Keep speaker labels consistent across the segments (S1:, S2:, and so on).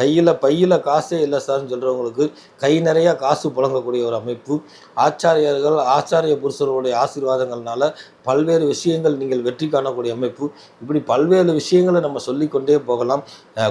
S1: கையில் பையில் காசே இல்லை சார்னு சொல்கிறவங்களுக்கு கை நிறையா காசு புழங்கக்கூடிய ஒரு அமைப்பு. ஆச்சாரியர்கள் ஆச்சாரிய புருஷர்களுடைய ஆசீர்வாதங்கள்னால பல்வேறு விஷயங்கள் நீங்கள் வெற்றி காணக்கூடிய அமைப்பு. இப்படி பல்வேறு விஷயங்களை நம்ம சொல்லிக்கொண்டே போகலாம்.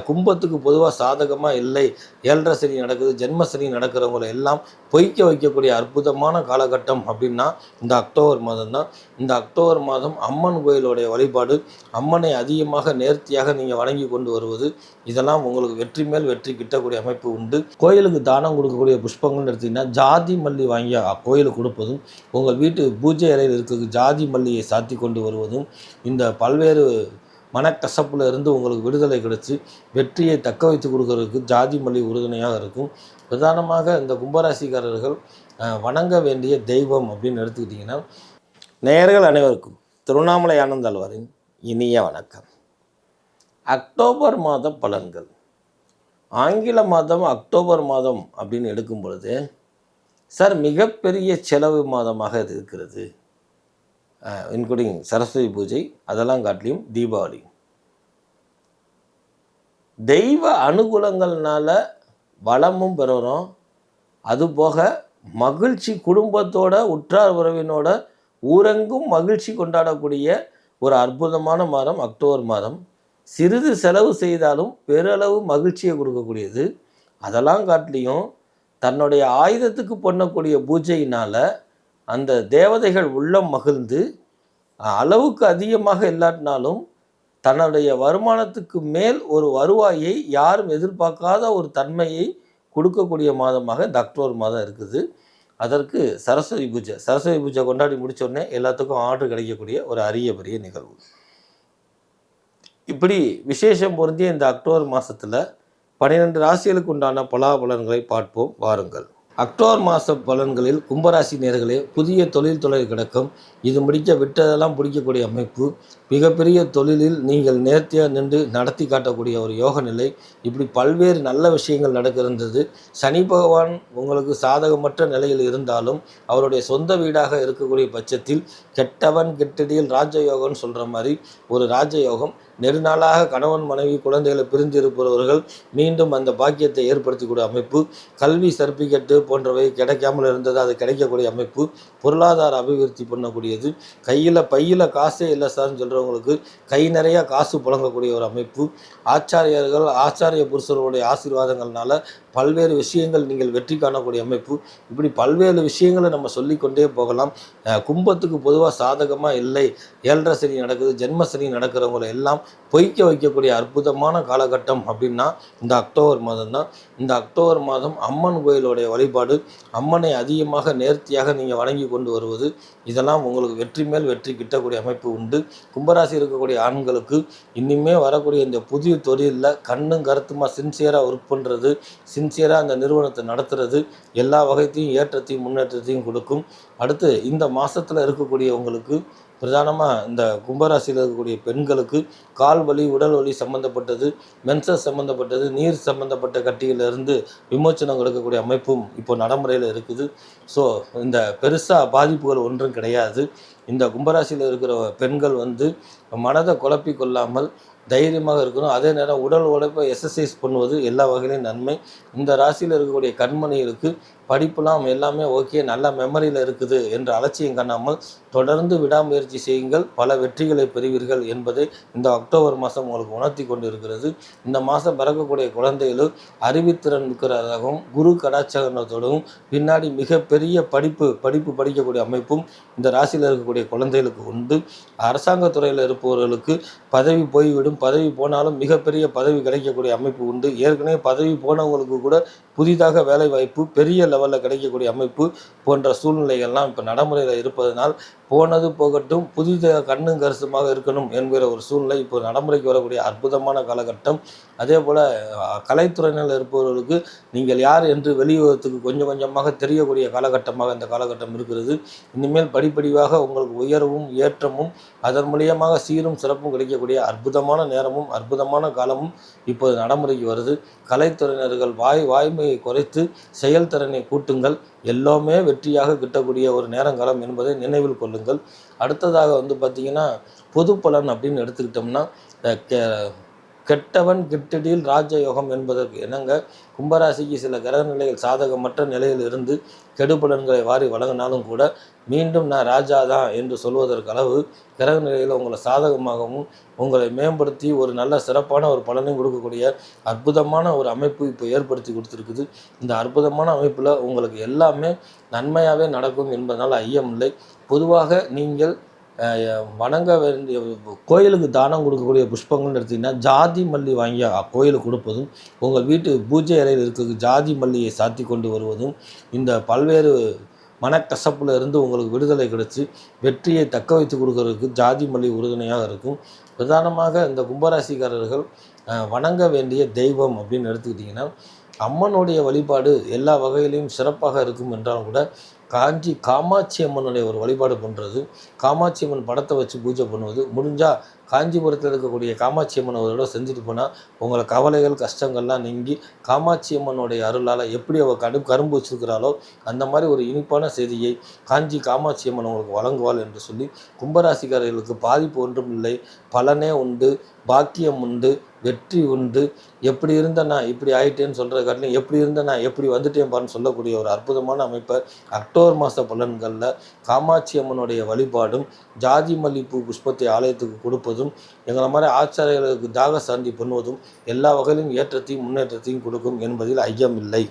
S1: கும்பத்துக்கு பொதுவாக சாதகமாக இல்லை. ஏழரை சனி நடக்குது ஜென்ம சனி நடக்கிறவங்களை எல்லாம் பொய்க்க வைக்கக்கூடிய அற்புதமான காலகட்டம் அப்படின்னா இந்த அக்டோபர் மாதம் தான். இந்த அக்டோபர் மாதம் அம்மன் கோயிலுடைய வழிபாடு அம்மனை அதிகமாக நேர்த்தியாக நீங்கள் வணங்கி கொண்டு வருவது இதெல்லாம் உங்களுக்கு வெற்றி மேல் வெற்றி கிட்டக்கூடிய அமைப்பு உண்டு. கோயிலுக்கு தானம் கொடுக்கக்கூடிய புஷ்பங்கள்னு எடுத்திங்கன்னா ஜாதி மல்லி வாங்கி கோயிலுக்கு கொடுப்பதும் உங்கள் வீட்டு பூஜை அறையில் இருக்கிறது ஜாதி மல்லி மல்லியை சாத்தி கொண்டு வருவதும் இந்த பல்வேறு மனக்கசப்பில் இருந்து உங்களுக்கு விடுதலை கிடைச்சி வெற்றியை தக்க வைத்து கொடுக்கறதுக்கு ஜாதி மல்லி உறுதுணையாக இருக்கும். பிரதானமாக இந்த கும்பராசிக்காரர்கள் வணங்க வேண்டிய தெய்வம் அப்படின்னு எடுத்துக்கிட்டிங்கன்னா நேயர்கள் அனைவருக்கும் திருவண்ணாமலை ஆனந்தாழ்வாரின் இனிய வணக்கம். அக்டோபர் மாத பலன்கள். ஆங்கில மாதம் அக்டோபர் மாதம் அப்படின்னு எடுக்கும் பொழுது சார் மிகப்பெரிய செலவு மாதமாக இது இருக்கிறது. இன்க்ளூடிங் சரஸ்வதி பூஜை அதெல்லாம் காட்டிலையும் தீபாவளி. தெய்வ அனுகூலங்கள்னால வளமும் பெறுறோம். அதுபோக மகிழ்ச்சி குடும்பத்தோட உற்றார் உறவினோட ஊரெங்கும் மகிழ்ச்சி கொண்டாடக்கூடிய ஒரு அற்புதமான மாதம் அக்டோபர் மாதம். சிறிது செலவு செய்தாலும் பெருளவு மகிழ்ச்சியை கொடுக்கக்கூடியது. அதெல்லாம் காட்டிலையும் தன்னுடைய ஆயுதத்துக்கு பண்ணக்கூடிய பூஜையினால் அந்த தேவதைகள் உள்ளம் மகிழ்ந்து அளவுக்கு அதிகமாக இல்லாட்டினாலும் தன்னுடைய வருமானத்துக்கு மேல் ஒரு வருவாயை யாரும் எதிர்பார்க்காத ஒரு தன்மையை கொடுக்கக்கூடிய மாதமாக இந்த அக்டோபர் மாதம் இருக்குது. அதற்கு சரஸ்வதி பூஜை சரஸ்வதி பூஜை கொண்டாடி முடித்தோடனே எல்லாத்துக்கும் ஆர்டர் கிடைக்கக்கூடிய ஒரு அரிய பெரிய நிகழ்வு. இப்படி விசேஷம் பொருந்திய இந்த அக்டோபர் மாதத்தில் பன்னிரெண்டு ராசிகளுக்கு உண்டான பலாபலன்களை பார்ப்போம். வாருங்கள். அக்டோபர் மாத பலன்களில் கும்பராசி நேர்களே புதிய தொழில் தொழில் கிடக்கும். இது முடிக்க விட்டதெல்லாம் பிடிக்கக்கூடிய அமைப்பு. மிகப்பெரிய தொழிலில் நீங்கள் நேர்த்தியாக நின்று நடத்தி காட்டக்கூடிய ஒரு யோக நிலை. இப்படி பல்வேறு நல்ல விஷயங்கள் நடக்கிறது சனி பகவான் உங்களுக்கு சாதகமற்ற நிலையில் இருந்தாலும் அவருடைய சொந்த வீடாக இருக்கக்கூடிய பட்சத்தில் கெட்டவன் கெட்டடியில் ராஜயோகம்னு சொல்கிற மாதிரி ஒரு ராஜயோகம். நெடுநாளாக கணவன் மனைவி குழந்தைகளை பிரிந்திருப்பவர்கள் மீண்டும் அந்த பாக்கியத்தை ஏற்படுத்தக்கூடிய அமைப்பு. கல்வி சர்டிஃபிகேட்டு போன்றவை கிடைக்காமல் இருந்தது அது கிடைக்கக்கூடிய அமைப்பு. பொருளாதார அபிவிருத்தி பண்ணக்கூடியது. கையில் பையில் காசே இல்லை சார்னு சொல்கிறவங்களுக்கு கை நிறைய காசு புழங்கக்கூடிய ஒரு அமைப்பு. ஆச்சாரியர்கள் ஆச்சாரிய புருஷர்களுடைய ஆசீர்வாதங்கள்னால பல்வேறு விஷயங்கள் நீங்கள் வெற்றி காணக்கூடிய அமைப்பு. இப்படி பல்வேறு விஷயங்களை நம்ம சொல்லிக்கொண்டே போகலாம். கும்பத்துக்கு பொதுவாக சாதகமாக இல்லை. ஏழரை சனி நடக்குது ஜென்ம சனி நடக்கிறவங்களை எல்லாம் பொய்க்க வைக்கக்கூடிய அற்புதமான காலகட்டம் அப்படின்னா இந்த அக்டோபர் மாதம் தான். இந்த அக்டோபர் மாதம் அம்மன் கோயிலுடைய வழிபாடு அம்மனை அதிகமாக நேர்த்தியாக நீங்கள் வணங்கி கொண்டு வருவது இதெல்லாம் உங்களுக்கு வெற்றி மேல் வெற்றி கிட்டக்கூடிய அமைப்பு உண்டு. கும்ப கும்பராசி இருக்கக்கூடிய ஆண்களுக்கு இனிமே வரக்கூடிய இந்த புதிய தொழிலில் கண்ணும் கருத்துமா சின்சியராக ஒர்க் பண்ணுறது சின்சியராக அந்த நிறுவனத்தை நடத்துறது எல்லா வகைத்தையும் ஏற்றத்தையும் முன்னேற்றத்தையும் கொடுக்கும். அடுத்து இந்த மாதத்தில் இருக்கக்கூடியவங்களுக்கு பிரதானமாக இந்த கும்பராசியில் இருக்கக்கூடிய பெண்களுக்கு கால் வலி உடல் வலி சம்மந்தப்பட்டது மென்சஸ் சம்மந்தப்பட்டது நீர் சம்மந்தப்பட்ட கட்டியிலிருந்து விமோச்சனம் கொடுக்கக்கூடிய அமைப்பும் இப்போ நடைமுறையில் இருக்குது. ஸோ இந்த பெருசாக பாதிப்புகள் ஒன்றும் கிடையாது. இந்த கும்பராசியில் இருக்கிற பெண்கள் வந்து மனதை குழப்பி கொள்ளாமல் தைரியமாக இருக்கணும். அதே நேரம் உடல் உழைப்பை எக்ஸசைஸ் பண்ணுவது எல்லா வகையிலும் நன்மை. இந்த ராசியில் இருக்கக்கூடிய கண்மணிகளுக்கு படிப்புலாம் எல்லாமே ஓகே நல்ல மெமரியில் இருக்குது என்று அலட்சியம் காணாமல் தொடர்ந்து விடாமுயற்சி செய்யுங்கள். பல வெற்றிகளை பெறுவீர்கள் என்பதை இந்த அக்டோபர் மாதம் உங்களுக்கு உணர்த்தி கொண்டு இருக்கிறது இந்த மாதம் பிறக்கக்கூடிய குழந்தைகளும் அறிவுத்திறன் இருக்கிறதாகவும் குரு கடாச்சாரத்தோடவும் பின்னாடி மிகப்பெரிய படிப்பு படிப்பு படிக்கக்கூடிய அமைப்பும் இந்த ராசியில் இருக்கக்கூடிய குழந்தைகளுக்கு உண்டு. அரசாங்க துறையில் இருப்பவர்களுக்கு பதவி போய்விடும். பதவி போனாலும் மிகப்பெரிய பதவி கிடைக்கக்கூடிய அமைப்பு உண்டு. ஏற்கனவே பதவி போனவங்களுக்கு கூட புதிதாக வேலை வாய்ப்பு பெரிய லெவலில் கிடைக்கக்கூடிய அமைப்பு போன்ற சூழ்நிலைகள்லாம் இப்போ நடைமுறையில் இருப்பதனால் போனது போகட்டும் புதிதாக கண்ணும் கருசுமாக இருக்கணும் என்கிற ஒரு சூழ்நிலை இப்போ நடைமுறைக்கு வரக்கூடிய அற்புதமான காலகட்டம். அதே போல் கலைத்துறையினர் இருப்பவர்களுக்கு நீங்கள் யார் என்று வெளியுறத்துக்கு கொஞ்சம் கொஞ்சமாக தெரியக்கூடிய காலகட்டமாக இந்த காலகட்டம் இருக்கிறது. இனிமேல் படிப்படியாக உங்களுக்கு உயர்வும் ஏற்றமும் அதன் மூலியமாக சீரும் சிறப்பும் கிடைக்கக்கூடிய அற்புதமான நேரமும் அற்புதமான காலமும் இப்போது நடைமுறைக்கு வருது. கலைத்துறையினர்கள் வாய் வாய்மையை குறைத்து செயல்திறனை கூட்டுங்கள். எல்லாமே வெற்றியாக கிட்டக்கூடிய ஒரு நேரங்காலம் என்பதை நினைவில் கொள்ளுங்கள். அடுத்ததாக வந்து பார்த்திங்கன்னா பொது பலன் அப்படின்னு எடுத்துக்கிட்டோம்னா கே கெட்டவன் கிட்டடியில் ராஜயோகம் என்பதற்கு இணங்க கும்பராசிக்கு சில கிரக நிலைகள் சாதகமற்ற நிலையில் இருந்து கெடுபலன்களை வாரி வழங்கினாலும் கூட மீண்டும் நான் ராஜா தான் என்று சொல்வதற்கு அளவு கிரக நிலையில் உங்களை சாதகமாகவும் உங்களை மேம்படுத்தி ஒரு நல்ல சிறப்பான ஒரு பலனையும் கொடுக்கக்கூடிய அற்புதமான ஒரு அமைப்பு இப்போ ஏற்படுத்தி கொடுத்துருக்குது. இந்த அற்புதமான அமைப்பில் உங்களுக்கு எல்லாமே நன்மையாகவே நடக்கும் என்பதனால் ஐயமில்லை. பொதுவாக நீங்கள் வணங்க வேண்டிய கோயிலுக்கு தானம் கொடுக்கக்கூடிய புஷ்பங்கள்னு எடுத்திங்கன்னா ஜாதி மல்லி வாங்கி கோயிலுக்கு கொடுப்பதும் உங்கள் வீட்டு பூஜை அறையில் இருக்க ஜாதி மல்லியை சாத்தி கொண்டு வருவதும் இந்த பல்வேறு மனக்கசப்பில் இருந்து உங்களுக்கு விடுதலை கிடைச்சி வெற்றியை தக்க வைத்து கொடுக்கறதுக்கு ஜாதி மல்லி உறுதுணையாக இருக்கும். பிரதானமாக இந்த கும்பராசிக்காரர்கள் வணங்க வேண்டிய தெய்வம் அப்படின்னு எடுத்துக்கிட்டிங்கன்னா அம்மனுடைய வழிபாடு எல்லா வகையிலையும் சிறப்பாக இருக்கும் என்றாலும் கூட காஞ்சி காமாட்சி அம்மனுடைய ஒரு வழிபாடு பண்ணுறது காமாட்சி அம்மன் படத்தை வச்சு பூஜை பண்ணுவது. முடிஞ்சால் காஞ்சிபுரத்தில் இருக்கக்கூடிய காமாட்சி அம்மன் ஒரு தடவை செஞ்சுட்டு போனால் உங்களை கவலைகள் கஷ்டங்கள்லாம் நீங்கி காமாட்சி அம்மனுடைய அருளால் எப்படி அவள் கடு கரும்பு வச்சுருக்கிறாளோ அந்த மாதிரி ஒரு இனிப்பான செய்தியை காஞ்சி காமாட்சி அம்மன் உங்களுக்கு வழங்குவாள் என்று சொல்லி கும்பராசிக்காரர்களுக்கு பாதிப்பு ஒன்றும் இல்லை. பலனே உண்டு. பாக்கியம் உண்டு. வெற்றி உண்டு. எப்படி இருந்த நான் இப்படி ஆயிட்டேன்னு சொல்கிற காட்டிலும் எப்படி இருந்த நான் எப்படி வந்துட்டேன் பாருன்னு சொல்லக்கூடிய ஒரு அற்புதமான அமைப்பை அக்டோபர் மாத பலன்களில் காமாட்சி அம்மனுடைய வழிபாடும் ஜாதி மல்லிப்பூ புஷ்பத்தை ஆலயத்துக்கு கொடுப்பதும் எங்களை மாதிரி ஆச்சாரியர்களுக்கு தாக சாந்தி பண்ணுவதும் எல்லா வகையிலும் ஏற்றத்தையும் முன்னேற்றத்தையும் கொடுக்கும் என்பதில் ஐயம் இல்லை